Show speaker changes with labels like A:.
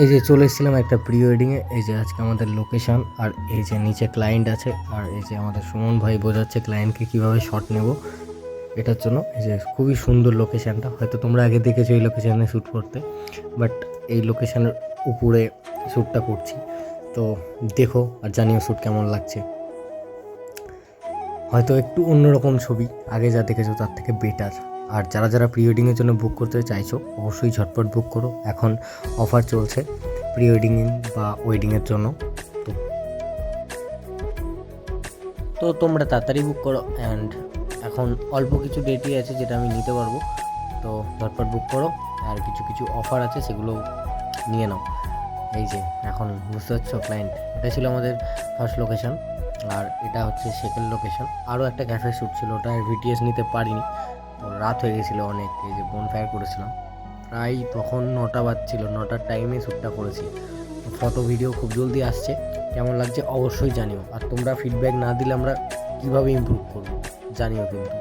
A: এই যে চলে এসেছিলাম একটা প্রি ওয়েডিংয়ে এই যে আজকে আমাদের লোকেশন আর এই যে নিচে ক্লায়েন্ট আছে, আর এই যে আমাদের সুমন ভাই বোঝাচ্ছে ক্লায়েন্টকে কীভাবে শট নেব, এটার জন্য এই যে খুবই সুন্দর লোকেশানটা হয়তো তোমরা আগে দেখেছ এই লোকেশানে শ্যুট করতে বাট এই লোকেশানের উপরে শ্যুটটা করছি। তো দেখো আর জানিও শ্যুট কেমন লাগছে। হয়তো একটু অন্যরকম ছবি, আগে যা দেখেছ তার থেকে বেটার আর যারা যারা প্রি ওয়েডিংয়ের জন্য বুক করতে চাইছো, অবশ্যই ঝটপট বুক করো। এখন অফার চলছে প্রি ওয়েডিং বা ওয়েডিংয়ের জন্য। তো তোমরা তাড়াতাড়ি বুক করো অ্যান্ড এখন অল্প কিছু ডেটই আছে যেটা আমি নিতে পারব। তো ঝটপট বুক করো আর কিছু কিছু অফার আছে সেগুলো নিয়ে নাও। এই যে, এখন বুঝতে পারছ ক্লায়েন্ট এটা ছিল আমাদের ফার্স্ট লোকেশন আর এটা হচ্ছে সেকেন্ড লোকেশন আরও একটা ক্যাফে শ্যুট ছিল ওটা ভিটিএস নিতে পারিনি। রাত হয়ে গেছিল অনেক, এই যে বোন ফায়ার করেছিলাম। প্রায় তখন নটা বাজছিল, নটার টাইমে শ্যুটটা করেছি। ফটো ভিডিও খুব জলদি আসছে, কেমন লাগছে অবশ্যই জানিও। আর তোমরা ফিডব্যাক না দিলে আমরা কীভাবে ইম্প্রুভ করব, জানিও কিন্তু।